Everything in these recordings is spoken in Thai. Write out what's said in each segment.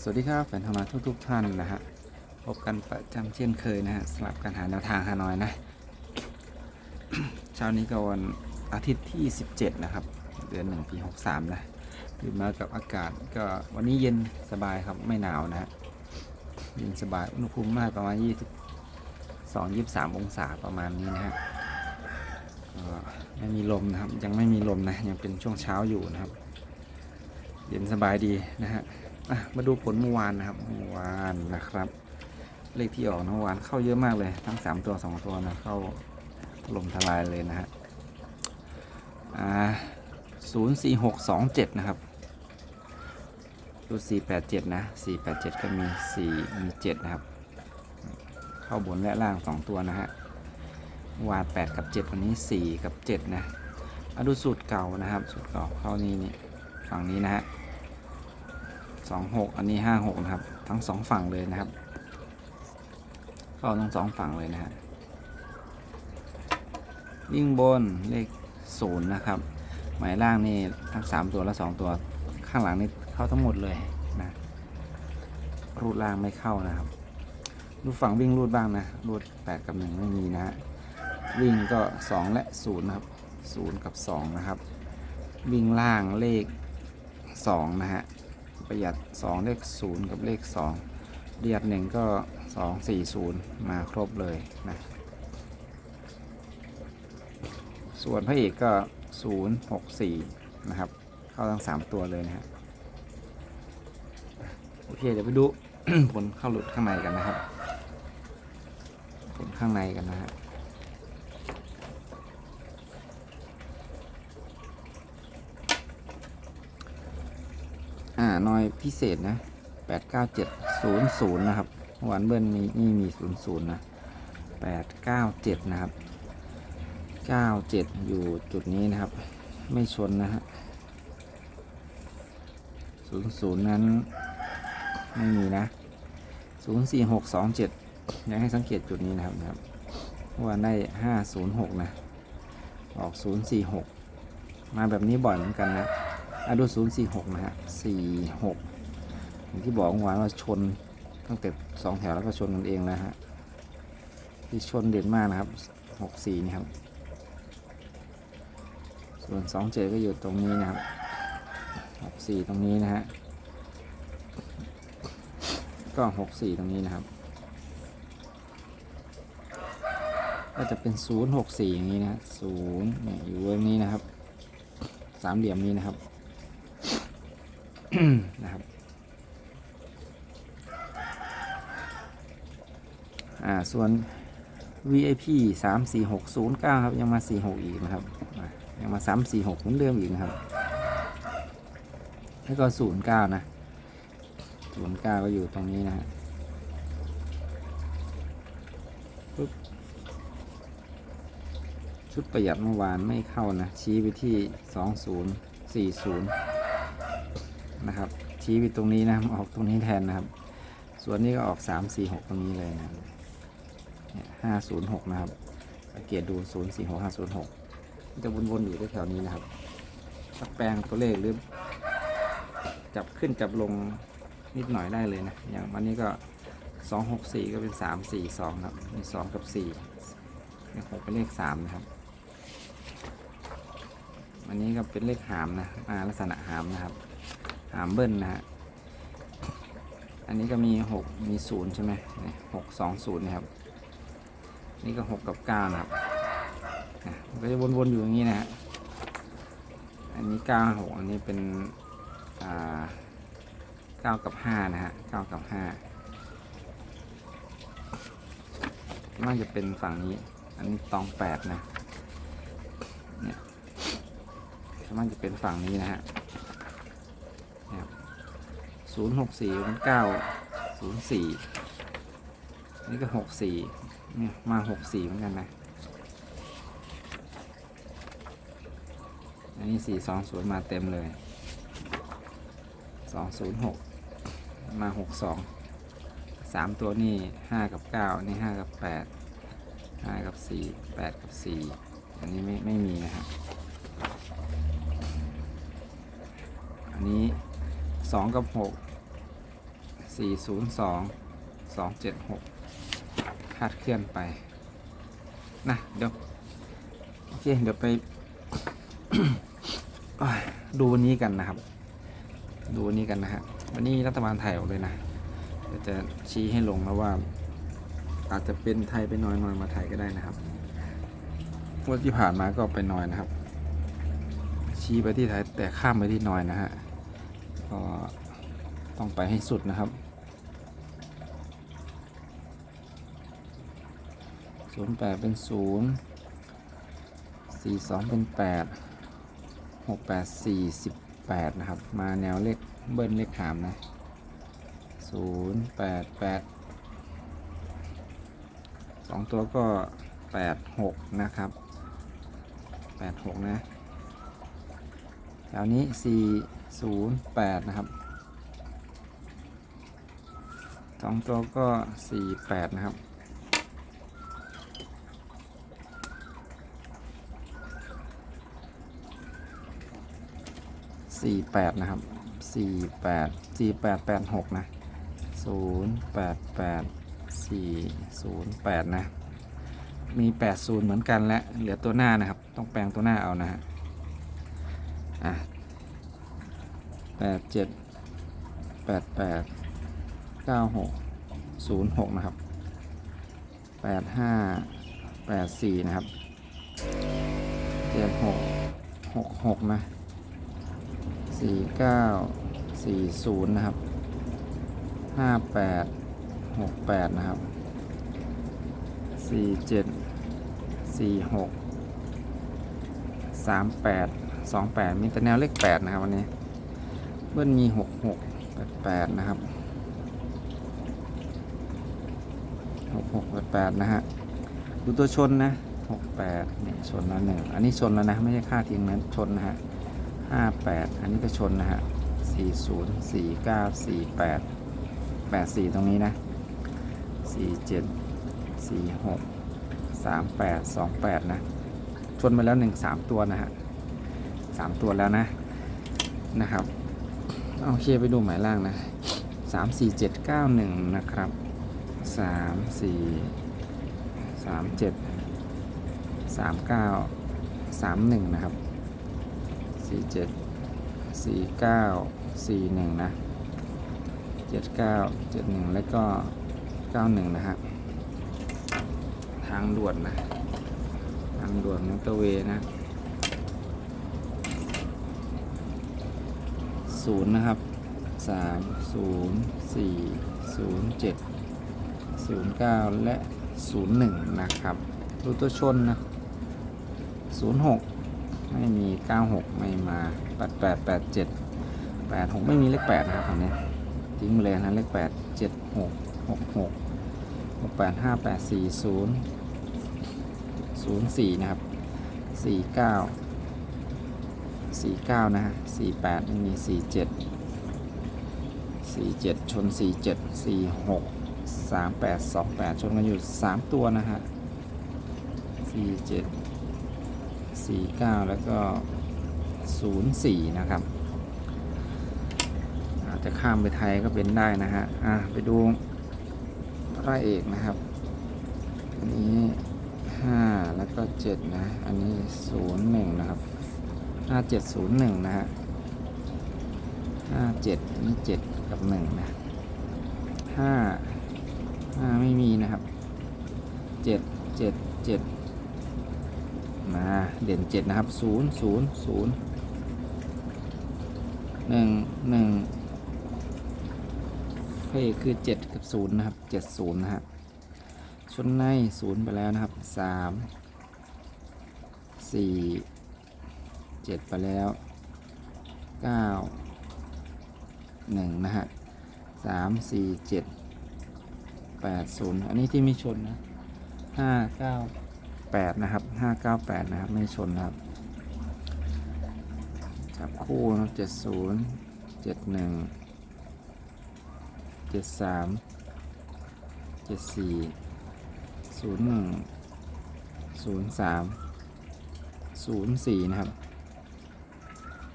สวัสดีครับแฟนธรรมะทุกทุกๆท่านนะฮะพบกันประจำเช่นเคยนะฮะสำหรับการหาแนวทางฮานอยนะเช้านี้ก็วันอาทิตย์ที่ 17 นะครับ เดือน1ปี63 นะตื่นมากับอากาศก็วันนี้เย็นสบายครับไม่หนาวนะฮะเย็นสบายอุณหภูมิมากประมาณ 22 23 องศาประมาณนี้นะฮะไม่มีลมนะครับยังไม่มีลมนะยังเป็นช่วงเช้าอยู่นะครับ เย็นสบายดีนะฮะ มาดูผลเมื่อวานนะครับเมื่อวานนะครับ เลขที่ออกเมื่อวานเข้าเยอะมากเลย ทั้ง3ตัว2ตัวนะเข้าถล่มทลายเลยนะฮะอ่าศูนย์สี่หกสองเจ็ดนะครับดูสี่แปดเจ็ดนะสี่แปดเจ็ดก็มีสี่มีเจ็ดนะครับ เข้าบนและล่าง2ตัวนะฮะวานแปดกับเจ็ดวันนี้สี่กับเจ็ดนะมาดูสูตรเก่านะครับ สูตรเก่าเข้านี่นี่ฝั่งนี้นะฮะ สองหกอันนี้ห้าหกนะครับ ทั้งสองฝั่งเลยนะครับ เข้าทั้งสองฝั่งเลยนะฮะวิ่งบนเลขศูนย์นะครับ หมายล่างนี่ทั้งสามตัวและสองตัวข้างหลังนี่เข้าทั้งหมดเลยนะรูดล่างไม่เข้านะครับดูฝั่งวิ่งรูดบ้างนะรูดแปดกับหนึ่งไม่มีนะฮะวิ่งก็สองและศูนย์นะครับศูนย์กับสองนะครับ วิ่งล่างเลขสองนะฮะ ประหยัด 2 เลข 0 กับเลข2ประหยัด1ก็ 2 4 0 มาครบเลยนะ ส่วนพระเอกก็ 0 6 4 นะครับ เข้าทั้ง 3 ตัวเลยนะฮะโอเค เดี๋ยวไปดู ผลเข้าหลุดข้างในกันนะครับ ผลข้างในกันนะฮะ อ่าน่อยพิเศษนะแปดเก้าเจ็ดศูนย์ศูนย์นะครับเมื่อวานเบิ้ลมีนี่มีศูนย์ศูนย์นะแปดเก้าเจ็ดนะครับเก้าเจ็ดอยู่จุดนี้นะครับ ไม่ชนนะฮะศูนย์ศูนย์นั้นไม่มีนะศูนย์สี่หกสองเจ็ดยังให้สังเกตจุดนี้นะครับนะครับว่านได้ห้าศูนย์หกนะ ออกศูนย์สี่หกมาแบบนี้บ่อยเหมือนกันนะ อดูศูนย์สี่หกนะฮะสี่หกอย่างที่บอกเมื่อวานว่าชนตั้งแต่สองแถวแล้วก็ชนกันเองนะฮะที่ชนเด่นมากนะครับหกสี่นี่ครับส่วนสองเจก็อยู่ตรงนี้นะครับหกสี่ตรงนี้นะฮะก็หกสี่ตรงนี้นะครับ ก็จะเป็นศูนย์หกสี่อย่างนี้นะศูนย์เนี่ยอยู่ตรงนี้นะครับสามเหลี่ยมนี้นะครับ นะครับอ่าส่วน VIP 3 4 6 0 9ครับ ยังมา 46 อีกนะครับ ยังมา 3 4 6เหมือนเดิมอีกนะครับ แล้วก็ 09 นะ 09 ก็อยู่ตรงนี้นะฮะปึ๊บชุดประหยัดเมื่อวานไม่เข้านะ ชี้ไปที่ 2040 นะครับ ชี้ไปตรงนี้นะออกตรงนี้แทนนะครับ ส่วนนี้ก็ออก 3 4 6 ตรงนี้เลยนะห้าศูนย์หกนะครับสังเกตดู0 4 6 5 0 6จะวนๆอยู่แถวนี้นะครับสักแปลงตัวเลขหรือ จับขึ้นจับลงนิดหน่อยได้เลยนะ อย่างวันนี้ก็2 6 4ก็เป็น3 4 2ครับมี2กับ4เลข6เป็นเลข3นะครับอันนี้ก็เป็นเลขหามนะมาลักษณะหามนะครับ หามเบิ้ลนะฮะ อันนี้ก็มีหกมีศูนย์ใช่ไหมหกสองศูนย์นะครับ นี่ก็หกกับเก้านะครับมันก็จะวนๆอยู่อย่างนี้นะฮะ อันนี้เก้าหกอันนี้เป็นอ่าเก้ากับห้านะฮะเก้ากับห้าน่าจะเป็นฝั่งนี้ อันนี้ตองแปดนะ เนี่ยน่าจะเป็นฝั่งนี้นะฮะ ศูนย์หกสี่มันเก้าศูนย์สี่นี่ก็หกสี่เนี่ยมาหกสี่เหมือนกันนะอันนี้สี่สองศูนย์มาเต็มเลยสองศูนย์หกมาหกสองสามตัวนี่ห้ากับเก้านี่ห้ากับแปดห้ากับสี่แปดกับสี่อันนี้ไม่ไม่มีนะฮะอันนี้สองกับหก สี่ศูนย์สองสองเจ็ดหกคาดเคลื่อนไปนะเดี๋ยวโอเคเดี๋ยวไป ดูวันนี้กันนะครับ ดูวันนี้กันนะฮะวันนี้รัฐบาลไทยออกเลยนะเดี๋ยวจะชี้ให้ลงแล้วว่า อาจจะเป็นไทยไปนอยนอยมาไทยก็ได้นะครับวันที่ผ่านมาก็ไปนอยนะครับ ชี้ไปที่ไทยแต่ข้ามไปที่นอยนะฮะก็ ต้องไปให้สุดนะครับศูนย์แปดเป็นศูนย์สี่สองเป็นแปดหกแปดสี่สิบแปดนะครับ มาแนวเลขเบิ้ลเลขหามนะศูนย์แปดแปดสองตัวก็แปดหกนะครับแปดหกนะแถวนี้สี่ศูนย์แปดนะครับ สองตัวก็สี่แปดนะครับ สี่แปดนะครับ สี่แปด สี่แปดแปดหกนะศูนย์แปดแปด สี่ศูนย์แปดนะ มีแปดศูนย์เหมือนกันและเหลือตัวหน้านะครับ ต้องแปลงตัวหน้าเอานะฮะ อะแปดเจ็ดแปดแปด เก้าหกศูนย์หกนะครับแปดห้าแปดสี่นะครับเจ็ดหกหกหกนะสี่เก้าสี่ศูนย์นะครับห้าแปดหกแปดนะครับสี่เจ็ดสี่หกสามแปดสองแปดมีแต่แนวเลขแปดนะครับวันนี้ เบิ้ลมีหกหกแปดแปดนะครับ หกหกแปดแปดนะฮะ ดูตัวชนนะหกแปดเนี่ยชนแล้วหนึ่งอันนี้ชนแล้วนะ ไม่ใช่ค่าทิ้งนั้นชนนะฮะห้าแปดอันนี้ก็ชนนะฮะสี่ศูนย์สี่เก้าสี่แปดแปดสี่ตรงนี้นะสี่เจ็ดสี่หกสามแปดสองแปดนะชนมาแล้วหนึ่งสามตัวนะฮะสามตัวแล้วนะนะครับโอเคไปดูหมายล่างนะสามสี่เจ็ดเก้าหนึ่งนะครับ สามสี่สามเจ็ดสามเก้าสามหนึ่งนะครับสี่เจ็ดสี่เก้าสี่หนึ่งนะเจ็ดเก้าเจ็ดหนึ่งแล้วก็เก้าหนึ่งนะฮะทางด่วนนะ ทางด่วนมอเตอร์เวย์นะศูนย์นะครับสามศูนย์สี่ศูนย์เจ็ด ศูนย์เก้าและศูนะครับดูตัวชนนะศูนย์หกไม่มี 96 ไม่มา 88 87 86 ไม่มีเลข 8 นะครับตอนนี้ทิ้งเลยนะเลข 8 76 66 68 58 40 04 นะครับ 49 49 นะฮะ48 ไม่มี 47 47 ชน 47 46 38 28 ชนกันอยู่ 3 ตัวนะฮะ47 49 แล้วก็ 04 นะครับ อาจจะข้ามไปไทยก็เป็นได้นะฮะ อะ ไปดูพระเอกนะครับ อันนี้ 5 แล้วก็ 7 นะ อันนี้ 01 นะครับ 5701 นะฮะ57 อันนี้ 7 กับ 1 นะ5 5ไม่มีนะครับ7 7 7มาเด่นเจ็ดนะครับศูนย์ศูนย์ศูนย์หนึ่งหนึ่งพระเอกคือเจ็ดกับศูนย์นะครับเจ็ดศูนย์นะฮะชนในศูนย์ไปแล้วนะครับสามสี่เจ็ดไปแล้วเก้าหนึ่งนะฮะสามสี่เจ็ด แปดศูนย์อันนี้ที่ไม่ชนนะห้าเก้า8นะครับ598นะครับ ไม่ชนนะครับ จับคู่นะครับ70 71 73 74 01 03 04นะครับ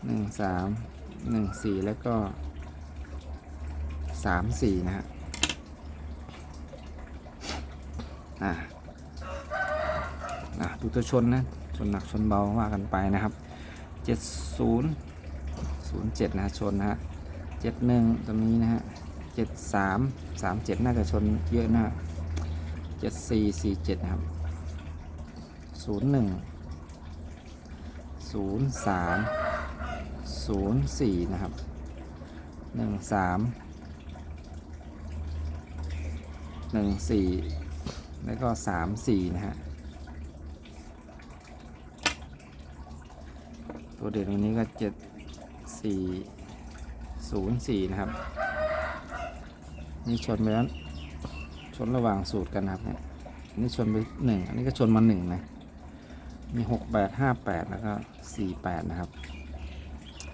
13 14แล้วก็สามสี่นะฮะ อะอะดูตัวชนนะชนหนักชนเบาว่ากันไปนะครับเจ็ดศูนย์ศูนย์เจ็ดนะฮะชนนะฮะเจ็ดหนึ่งตรงนี้นะฮะเจ็ดสามสามเจ็ดน่าจะชนเยอะนะฮะเจ็ดสี่สี่เจ็ดนะครับศูนย์หนึ่งศูนย์สามศูนย์สี่นะครับหนึ่งสามหนึ่งสี่ แล้วก็สามสี่นะฮะ ตัวเด่นวันนี้ก็เจ็ดสี่ศูนย์สี่นะครับ นี่ชนไปแล้วชนระหว่างสูตรกันนะครับเนี่ยอันนี่ชนไปหนึ่งอันนี้ก็ชนมาหนึ่งนะ มีหกแปดห้าแปดแล้วก็สี่แปดนะครับ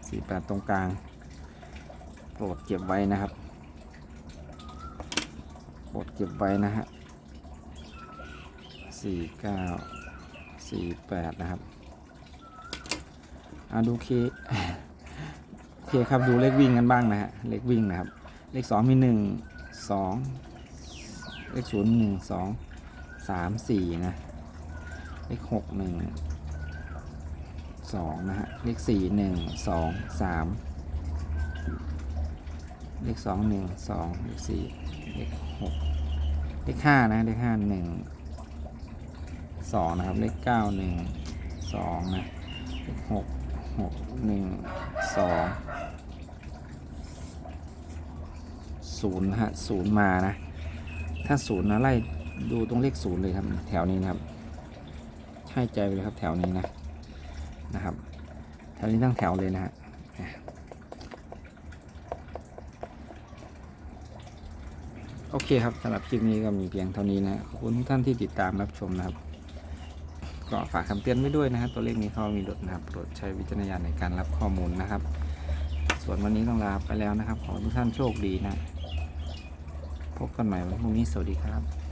สี่แปดตรงกลาง โปรดเก็บไว้นะครับ โปรดเก็บไว้นะฮะ สี่เก้าสี่แปดนะครับอ่าดูเคโอเคครับดูเลขวิ่งกันบ้างนะฮะเลขวิ่งนะครับ เลขสองมีหนึ่งสองเลขศูนย์หนึ่งสองสามสี่นะเลขหกหนึ่งสองนะฮะเลขสี่หนึ่งสองสามเลขสองหนึ่งสองเลขสี่เลขหกเลขห้านะเลขห้าหนึ่ง สองนะครับเลขเก้าหนึ่งสองนะหกหกหนึ่งสองศูนย์นะฮะศูนย์มานะ ถ้าศูนย์นะไล่ดูตรงเลขศูนย์เลยครับแถวนี้นะครับ ให้ใจไปเลยครับแถวนี้นะนะครับแถวนี้ตั้งแถวเลยนะฮะโอเคครับสำหรับคลิปนี้ก็มีเพียงเท่านี้นะขอบคุณทุกท่านที่ติดตามรับชมนะครับ ก็ฝากคำเตือนไว้ด้วยนะครับ ตัวเลขนี้เขามีหลุดนะครับโปรดใช้วิจารณญาณในการรับข้อมูลนะครับ ส่วนวันนี้ต้องลาไปแล้วนะครับ ขอทุกท่านโชคดีนะ พบกันใหม่วันพรุ่งนี้สวัสดีครับ